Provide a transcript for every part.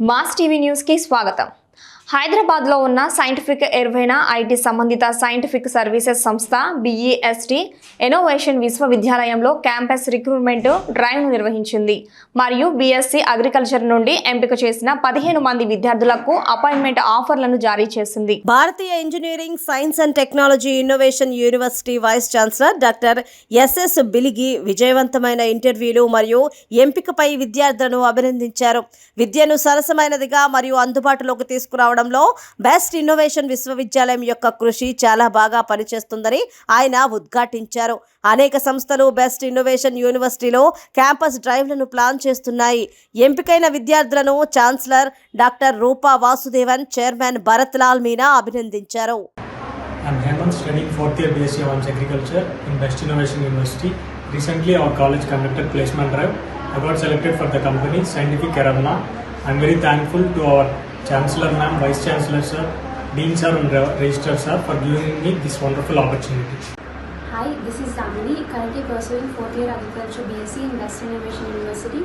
Mass TV news కి స్వాగతం హైదరాబాద్లో ఉన్న సైంటిఫిక్ ఎర్వైనా ఐటీ సంబంధిత సైంటిఫిక్ సర్వీసెస్ సంస్థ బిఈఎస్టి ఇన్నోవేషన్ విశ్వవిద్యాలయంలో క్యాంపస్ రిక్రూట్మెంట్ డ్రైవ్ నిర్వహించింది. మరియు బీఎస్సీ అగ్రికల్చర్ నుండి ఎంపిక చేసిన పదిహేను మంది విద్యార్థులకు అపాయింట్మెంట్ ఆఫర్లను జారీ చేసింది. భారతీయ engineering science and technology innovation university vice chancellor doctor SS Biligi విజయవంతమైన ఇంటర్వ్యూలు మరియు ఎంపికపై విద్యార్థులను అభినందించారు. విద్యను సరసమైనదిగా మరియు అందుబాటులోకి తీసుకురావడం తీసుకురావడంలో బెస్ట్ ఇన్నోవేషన్ విశ్వవిద్యాలయం యొక్క కృషి చాలా బాగా పనిచేస్తుందని ఆయన ఉద్ఘాటించారు అనేక సంస్థలు బెస్ట్ ఇన్నోవేషన్ యూనివర్సిటీలో క్యాంపస్ డ్రైవ్లను ప్లాన్ చేస్తున్నాయి ఎంపికైన విద్యార్థులను chancellor doctor Rupa Vasudevan chairman Bharat Lal Meena అభినందించారు I'm Hemant studying fourth year BSc Advanced Agriculture in Best Innovation University. Recently, our college conducted placement drive. I got selected for the company Scientific Arena. I'm very thankful to our Chancellor ma'am, Vice Chancellor sir, Dean sir and Re- Registrar sir for giving me this wonderful opportunity. Hi, this is Damini, currently pursuing fourth year agriculture BSc in Western Innovation University.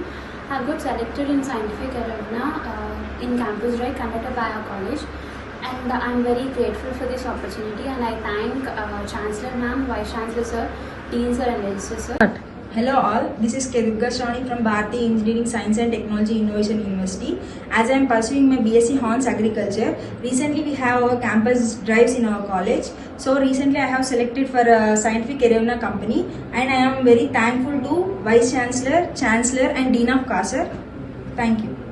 I got selected in scientific arena uh, in campus drive conducted by our college, and I'm very grateful for this opportunity. And I thank uh, Chancellor Ma'am, Vice Chancellor Sir, Dean Sir, and Registrar Sir. Hello all, this is Kedurga Shravani from Bharati Engineering Science and Technology Innovation University. As I am pursuing my BSc Horns Agriculture, recently we have our campus drives in our college. So recently I have selected for a scientific arena company and I am very thankful to Vice Chancellor, Chancellor and Dean of CASER. Thank you.